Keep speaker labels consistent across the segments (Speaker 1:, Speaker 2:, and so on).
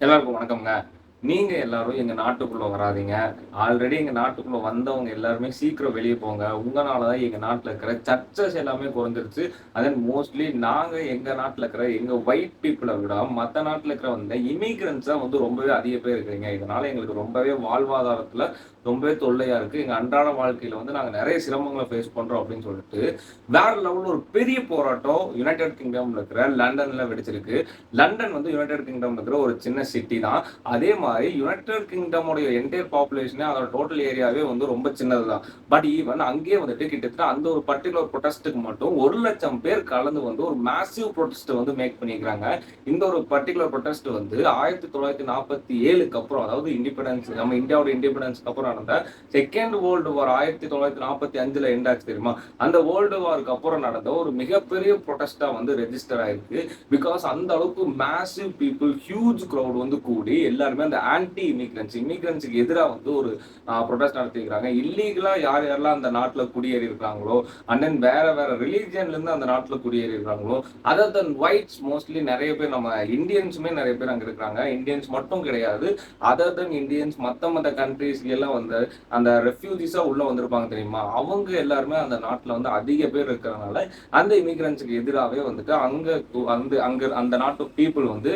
Speaker 1: எல்லாருக்கும் வணக்கம்ங்க. நீங்க எல்லாரும் எங்க நாட்டுக்குள்ள வராதீங்க. ஆல்ரெடி எங்க நாட்டுக்குள்ள வந்தவங்க எல்லாருமே சீக்கிரம் வெளியே போங்க. உங்களாலதான் எங்க நாட்டுல இருக்கிற சர்ச்சஸ் எல்லாமே குறைஞ்சிருச்சு. அதன் மோஸ்ட்லி நாங்க எங்க நாட்டுல இருக்கிற எங்க ஒயிட் பீப்புளை விட மத்த நாட்டுல இருக்கிற வந்து இமிகிரன்ஸ் தான் வந்து ரொம்பவே அதிக பேர் இருக்கிறீங்க. இதனால எங்களுக்கு ரொம்பவே வாழ்வாதாரத்துல ரொம்பவே தொல்லையா இருக்கு. எங்க அன்றாட வாழ்க்கையில வந்து நாங்க நிறைய சிரமங்களை ஃபேஸ் பண்றோம் அப்படின்னு சொல்லிட்டு வேற லெவல்ல ஒரு பெரிய போராட்டம் யுனைடெட் கிங்டம்ல இருக்கிற லண்டன்ல வெடிச்சிருக்கு. லண்டன் வந்து யுனைடெட் கிங்டம்ல இருக்கிற ஒரு சின்ன சிட்டி தான். அதே மாதிரி யுனைடெட் கிங்டமுடைய என்டையர் பாப்புலேஷனே அதோட டோட்டல் ஏரியாவே வந்து ரொம்ப சின்னது தான் பட் ஈவன் அங்கேயே வந்துட்டு கிட்டத்தட்ட அந்த ஒரு பர்டிகுலர் ப்ரொடெஸ்ட்டுக்கு மட்டும் ஒரு லட்சம் பேர் கலந்து வந்து ஒரு மேசிவ் ப்ரொடெஸ்ட் வந்து மேக் பண்ணிக்கிறாங்க இந்த ஒரு பர்டிகுலர் ப்ரொடெஸ்ட் வந்து ஆயிரத்தி தொள்ளாயிரத்தி நாற்பத்தி ஏழுக்கு அப்புறம் அதாவது இண்டிபெண்டன்ஸ் நம்ம இந்தியாவோட இண்டிபெண்டன்ஸ்க்கு அப்புறம் நடந்த செகண்ட் வேர்ல்டு வார் ஆயிரத்தி தொள்ளாயிரத்தி நாற்பத்தி அஞ்சுல எண்ட் ஆச்சு தெரியுமா? அந்த வேர்ல்டு வாருக்கு அப்புறம் நடந்த ஒரு மிகப்பெரிய ப்ரொடெஸ்டா வந்து ரெஜிஸ்டர் ஆயிருக்கு. பிகாஸ் அந்த அளவுக்கு மேசிவ் பீப்புள் ஹியூஜ் க்ரௌட் வந்து கூடி எல்லாருமே அந்த ஆன்டி இமிக்ரன்ஸ் இமிக்ரன்ஸுக்கு எதிராக வந்து ஒரு ப்ரொடெஸ்ட் நடத்திக்கிறாங்க இல்லீகலா யார் யாரெல்லாம் அந்த நாட்டில் குடியேறி இருக்காங்களோ அண்ட் தென் வேற வேற ரிலீஜியன்ல இருந்து அந்த நாட்டில் குடியேறி இருக்காங்களோ அதர் தன் ஒயிட்ஸ் மோஸ்ட்லி நிறைய பேர் நம்ம இந்தியன்ஸுமே நிறைய பேர் அங்க இருக்காங்க இந்தியன்ஸ் மட்டும் கிடையாது. அதர் தன் இந்தியன்ஸ் மத்த மத்த கண்ட்ரீஸ் எல்லாம் வந்து அந்த ரெஃப்யூஜிஸாக உள்ள வந்திருப்பாங்க தெரியுமா? அவங்க எல்லாருமே அந்த நாட்டில் வந்து அதிக பேர் இருக்கிறனால அந்த இமிக்ரன்ஸுக்கு எதிராகவே வந்துட்டு அங்க வந்து அங்கே அங்க அந்த நாட்டு பீப்புள் வந்து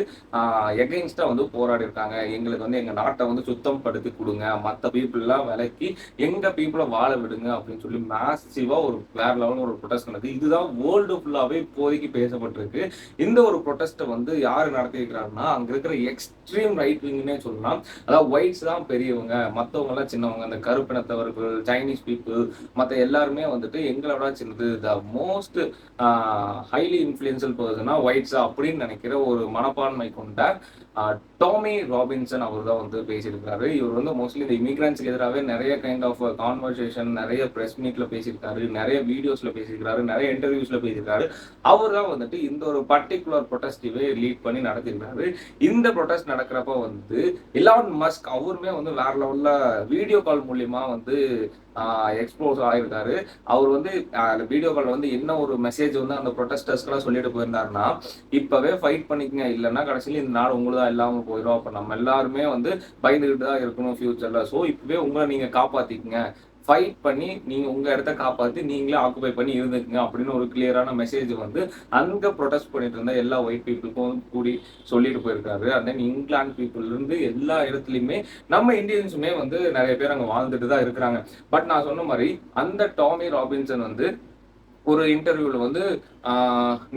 Speaker 1: எகெயின்ஸ்டாக வந்து போராடி இருக்காங்க எங்களுக்கு வந்து எங்கள் நாட்டை வந்து சுத்தம் படுத்தி கொடுங்க மற்ற பீப்புளெலாம் விலக்கி எங்கள் பீப்புளை வாழ விடுங்க அப்படின்னு சொல்லி மேசிவாக ஒரு வேற லெவலில் ஒரு ப்ரொடெஸ்ட் நடக்குது. இதுதான் வேர்ல்டு ஃபுல்லாகவே இப்போதைக்கு பேசப்பட்டிருக்கு. இந்த ஒரு ப்ரொடெஸ்ட்டை வந்து யார் நடத்திருக்கிறாருன்னா அங்கே இருக்கிற எக்ஸ்ட்ரீம் ரைட் விங்னே சொல்லலாம். அதாவது ஒயிட்ஸ் தான் பெரியவங்க. மத்தவங்க சின்னவங்க. அந்த கருப்பினத்தவர்கள் சைனீஸ் பீப்புள் மற்ற எல்லாருமே வந்துட்டு எங்களை விட சின்னது. த மோஸ்ட் ஹைலி இன்ஃப்ளூயன்சல் பர்சனாக ஒயிட்ஸ் அப்படின்னு நினைக்கிற ஒரு மனப்பான்மை கொண்ட டாமி ராபின்சன் அவர் தான் வந்து பேசியிருக்காரு. இவர் வந்து மோஸ்ட்லி இந்த இமிக்ரன்ஸ்க்கு எதிராகவே நிறைய கைண்ட் ஆஃப் கான்வர்சேஷன் நிறைய ப்ரெஸ் மீட்ல பேசியிருக்காரு நிறைய வீடியோஸ்ல பேசியிருக்காரு நிறைய இன்டர்வியூஸ்ல பேசியிருக்காரு. அவர் தான் வந்துட்டு இந்த ஒரு பர்டிகுலர் ப்ரொடெஸ்டிவே லீட் பண்ணி நடத்திருக்காரு இந்த ப்ரொடெஸ்ட் நடக்கிறப்ப வந்து இலான் மஸ்க் அவருமே வந்து வேற லெவல்ல வீடியோ கால் மூலியமா வந்து எக்ஸ்போஸ் ஆயிருக்காரு அவர் வந்து அந்த வீடியோ கால் வந்து என்ன ஒரு மெசேஜ் வந்து அந்த ப்ரொட்டஸ்டர்ஸ்க்கெல்லாம் சொல்லிட்டு போயிருந்தாருன்னா இப்பவே ஃபைட் பண்ணிக்கங்க இல்லைன்னா கடைசியில் இந்த நாடு உங்களுதான் இல்லாம போயிடும் அப்ப நம்ம எல்லாருமே வந்து பயந்துக்கிட்டு தான் இருக்கணும் ஃபியூச்சரில் ஸோ இப்பவே உங்களை நீங்க காப்பாற்றிக்கங்க ஃபைட் பண்ணி நீங்கள் உங்கள் இடத்த காப்பாற்றி நீங்களே ஆக்குபை பண்ணி இருந்துக்குங்க அப்படின்னு ஒரு கிளியரான மெசேஜ் வந்து அங்கே ப்ரொடெஸ்ட் பண்ணிட்டு இருந்த எல்லா ஒயிட் பீப்புளுக்கும் கூடி சொல்லிட்டு போயிருக்காரு. அண்ட் தென் இங்கிலாந்து பீப்புள் இருந்து எல்லா இடத்துலையுமே நம்ம இந்தியன்ஸுமே வந்து நிறைய பேர் அங்கே வாழ்ந்துட்டு தான் இருக்கிறாங்க. பட் நான் சொன்ன மாதிரி அந்த டாமி ராபின்சன் வந்து ஒரு இன்டர்வியூவில் வந்து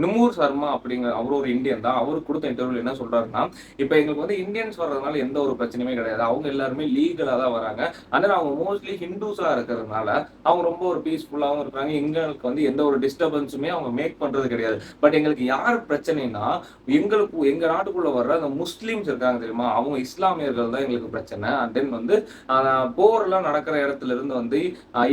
Speaker 1: நுமூர் சர்மா அப்படிங்கிற அவர் ஒரு இந்தியன் தான். அவர் கொடுத்த இன்டர்வியூல என்ன சொல்றாருன்னா இப்போ எங்களுக்கு வந்து இந்தியன்ஸ் வர்றதுனால எந்த ஒரு பிரச்சனையுமே கிடையாது. அவங்க எல்லாருமே லீகலாக தான் வராங்க. ஆனால் அவங்க மோஸ்ட்லி ஹிந்துஸா இருக்கிறதுனால அவங்க ரொம்ப ஒரு பீஸ்ஃபுல்லாகவும் இருக்கிறாங்க. எங்களுக்கு வந்து எந்த ஒரு டிஸ்டர்பன்ஸுமே அவங்க மேக் பண்றது கிடையாது. பட் எங்களுக்கு யார் பிரச்சனைனா எங்களுக்கு எங்க நாட்டுக்குள்ள வர்ற அந்த முஸ்லீம்ஸ் இருக்காங்க தெரியுமா? அவங்க இஸ்லாமியர்கள் தான் எங்களுக்கு பிரச்சனை. அண்ட் தென் வந்து போர்லாம் நடக்கிற இடத்துல இருந்து வந்து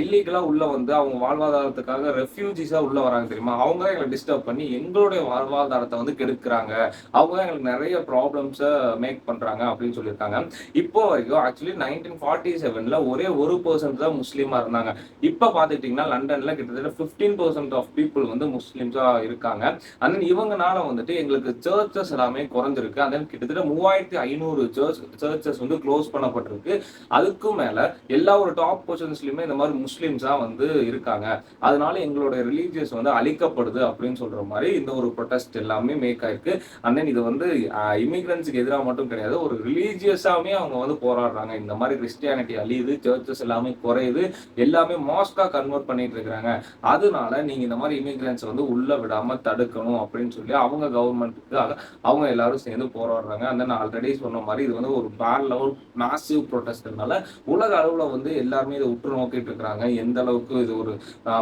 Speaker 1: இல்லீகலா உள்ள வந்து அவங்க வாழ்வாதாரத்துக்காக ரெஃப்யூஜிஸா உள்ள வராங்க தெரியுமா? அவங்க தான் எங்களை டிஸ்டர்ப் பண்ணி எங்களுடைய வாழ்வாதாரத்தை வந்து கெடுக்கிறாங்க. அவங்க தான் எங்களுக்கு நிறைய ப்ராப்ளம்ஸை மேக் பண்ணுறாங்க அப்படின்னு சொல்லியிருக்காங்க. இப்போ வரைக்கும் ஆக்சுவலி நைன்டீன் ஃபார்ட்டி செவன்ல ஒரே ஒரு பர்சன்ட் தான் முஸ்லீமாக இருந்தாங்க. இப்போ பார்த்துக்கிட்டிங்கன்னா லண்டனில் கிட்டத்தட்ட ஃபிஃப்டீன் பர்சன்ட் ஆஃப் பீப்புள் வந்து முஸ்லீம்ஸாக இருக்காங்க. அண்ட் தென் இவங்கனால வந்துட்டு எங்களுக்கு சர்ச்சஸ் எல்லாமே குறைஞ்சிருக்கு. அண்ட் தென் கிட்டத்தட்ட மூவாயிரத்தி ஐநூறு சர்ச் சர்ச்சஸ் வந்து க்ளோஸ் பண்ணப்பட்டிருக்கு. அதுக்கும் மேலே எல்லா ஒரு டாப் பொசிஷன்ஸ்லையுமே இந்த மாதிரி முஸ்லீம்ஸாக வந்து இருக்காங்க. அதனால எங்களுடைய ரிலீஜியஸ் வந்து அழிக்கப்படுது அப்படின்னு சொல்ற மாதிரி இந்த ஒரு ப்ரொட்டஸ்ட் எல்லாமே மேக் ஆயிருக்கு. அண்ட் தென் இது வந்து இமிக்ரன்ஸுக்கு எதிராக மட்டும் கிடையாது ஒரு ரிலீஜியஸாவே அவங்க வந்து போராடுறாங்க. இந்த மாதிரி கிறிஸ்டியானிட்டி அழியுது சர்ச்சஸ் எல்லாமே குறையுது எல்லாமே மாஸ்கா கன்வெர்ட் பண்ணிட்டு இருக்காங்க அதனால நீங்க இந்த மாதிரி இமிக்ரன்ஸ் வந்து உள்ள விடாம தடுக்கணும் அப்படின்னு சொல்லி அவங்க கவர்மெண்ட்டுக்கு அவங்க எல்லாரும் சேர்ந்து போராடுறாங்க. அந்த நான் ஆல்ரெடி சொன்ன மாதிரி இது வந்து ஒரு பேர் லெவல் மேசிவ் ப்ரொட்டஸ்ட்னால உலக அளவில் வந்து எல்லாருமே இதை உற்று நோக்கிட்டு இருக்கிறாங்க. எந்த அளவுக்கு இது ஒரு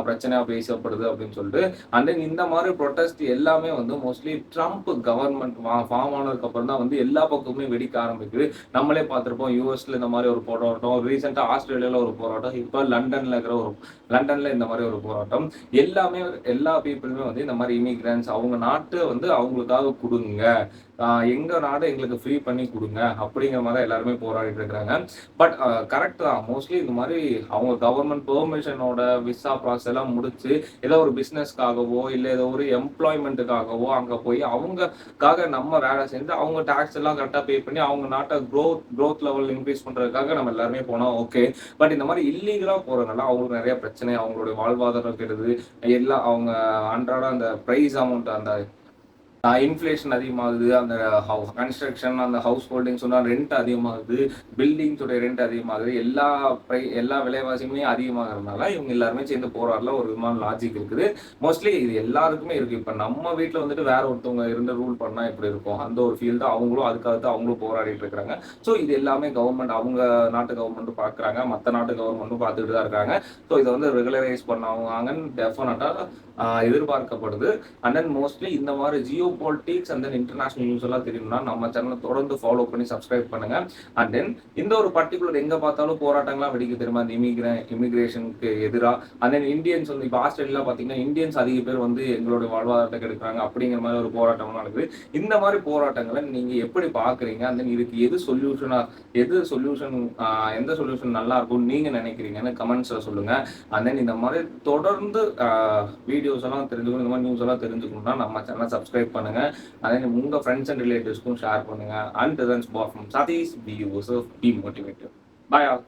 Speaker 1: பிரச்சனையாக பிரச்சனையா பேசப்படுது அப்படின்னு சொல்லிட்டு. அண்ட் தென் இந்த மாதிரி ப்ரொட்டஸ்ட் எல்லாமே வந்து மோஸ்ட்லி ட்ரம்ப் கவர்மெண்ட் ஃபார்ம் ஆனதுக்கு அப்புறம் தான் வந்து எல்லா பக்கமுமே வெடிக்க ஆரம்பிக்குது. நம்மளே பார்த்திருப்போம் யூஎஸ்ல இந்த மாதிரி ஒரு போராட்டம் ரீசெண்டா ஆஸ்திரேலியால ஒரு போராட்டம் இப்போ லண்டன்ல இருக்கிற ஒரு லண்டன்ல இந்த மாதிரி ஒரு போராட்டம். எல்லாமே எல்லா பீப்புளுமே வந்து இந்த மாதிரி இமிகிரன்ஸ் அவங்க நாட்டு வந்து அவங்களுக்காக கொடுங்க. எங்க நாடு எங்களுக்கு ஃப்ரீ பண்ணி கொடுங்க அப்படிங்கிற மாதிரி எல்லாருமே போராடிட்டு இருக்கிறாங்க. பட் கரெக்ட் தான். மோஸ்ட்லி இந்த மாதிரி அவங்க கவர்மெண்ட் பெர்மிஷனோட விசா ப்ராசஸ் எல்லாம் முடிச்சு ஏதோ ஒரு பிஸ்னஸ்க்காகவோ இல்லை ஏதோ ஒரு எம்ப்ளாய்மெண்ட்டுக்காகவோ அங்கே போய் அவங்கக்காக நம்ம வேலை செஞ்சு அவங்க டேக்ஸ் எல்லாம் கரெக்டாக பே பண்ணி அவங்க நாட்டை க்ரோத் க்ரோத் லெவல் இன்க்ரீஸ் பண்ணுறதுக்காக நம்ம எல்லாருமே போனோம் ஓகே பட் இந்த மாதிரி இல்லீகலாக போகிறதுனால அவங்களுக்கு நிறைய பிரச்சனை அவங்களுடைய வாழ்வாதாரம் கெடுது. எல்லாம் அவங்க அன்றாட அந்த ப்ரைஸ் அமௌண்ட் அந்த இன்ஃப்ளேஷன் அதிகமாகுது அந்த கன்ஸ்ட்ரக்ஷன் அந்த ஹவுஸ் ஹோல்டிங் சொன்னால் ரெண்ட் அதிகமாகுது பில்டிங்ஸோட ரெண்ட் அதிகமாகுது எல்லா ப்ரை எல்லா விலைவாசியுமே அதிகமாகிறதுனால இவங்க எல்லாருமே சேர்ந்து போராடல ஒரு விதமான லாஜிக் இருக்குது. மோஸ்ட்லி இது எல்லாருக்குமே இருக்கு. இப்போ நம்ம வீட்டில் வந்துட்டு வேற ஒருத்தவங்க இருந்து ரூல் பண்ணா எப்படி இருக்கும்? அந்த ஒரு ஃபீல் தான் அவங்களும் அதுக்காக தான் அவங்களும் போராடிட்டு இருக்கிறாங்க ஸோ இது எல்லாமே கவர்மெண்ட் அவங்க நாட்டு கவர்மெண்ட்டும் பார்க்குறாங்க மற்ற நாட்டு கவர்மெண்ட்டும் பார்த்துட்டு தான் இருக்காங்க. ஸோ இதை வந்து ரெகுலரைஸ் பண்ணாங்கன்னு டெஃபினட்டாக எதிர்பார்க்கப்படுது. அண்ட் தென் மோஸ்ட்லி இந்த மாதிரி geo politics and then international news எல்லாம் தெரியும்னா நம்ம சேனலை தொடர்ந்து ஃபாலோ பண்ணி சப்ஸ்கிரைப் பண்ணுங்க. அண்ட் தென் இந்த ஒரு பர்டிகுலர் எங்க பார்த்தாலும் போராட்டங்கள்லாம் வெடிக்க தெரியுமா? அந்த இமிகிரே இமிகிரேஷனுக்கு எதிராக அண்ட் தென் இந்தியன்ஸ் வந்து இப்போ ஆஸ்திரேலியா பார்த்தீங்கன்னா இந்தியன்ஸ் அதிக பேர் வந்து எங்களுடைய வாழ்வாதாரத்தை கெடுக்கிறாங்க. அப்படிங்கிற மாதிரி ஒரு போராட்டம் நடக்குது. இந்த மாதிரி போராட்டங்களை நீங்க எப்படி பாக்குறீங்க அண்ட் தென் இதுக்கு எது சொல்யூஷனா எது சொல்யூஷன் எந்த சொல்யூஷன் நல்லா இருக்கும் நீங்க நினைக்கிறீங்கன்னு கமெண்ட்ஸ்ல சொல்லுங்க. அண்ட் தென் இந்த மாதிரி தொடர்ந்து வீடியோஸ் எல்லாம் தெரிஞ்சுக்கணும் இந்த மாதிரி நியூஸ் எல்லாம் தெரிஞ்சுக்கணும்னா நம்ம சேனல் சப்ஸ்கிரைப் பண்ணுங்க. அதே உங்க ஃப்ரெண்ட்ஸ் அண்ட் ரிலேட்டிவ்ஸ்க்கும் ஷேர் பண்ணுங்க. And then spot from Satish B Yusuf B motivative boy all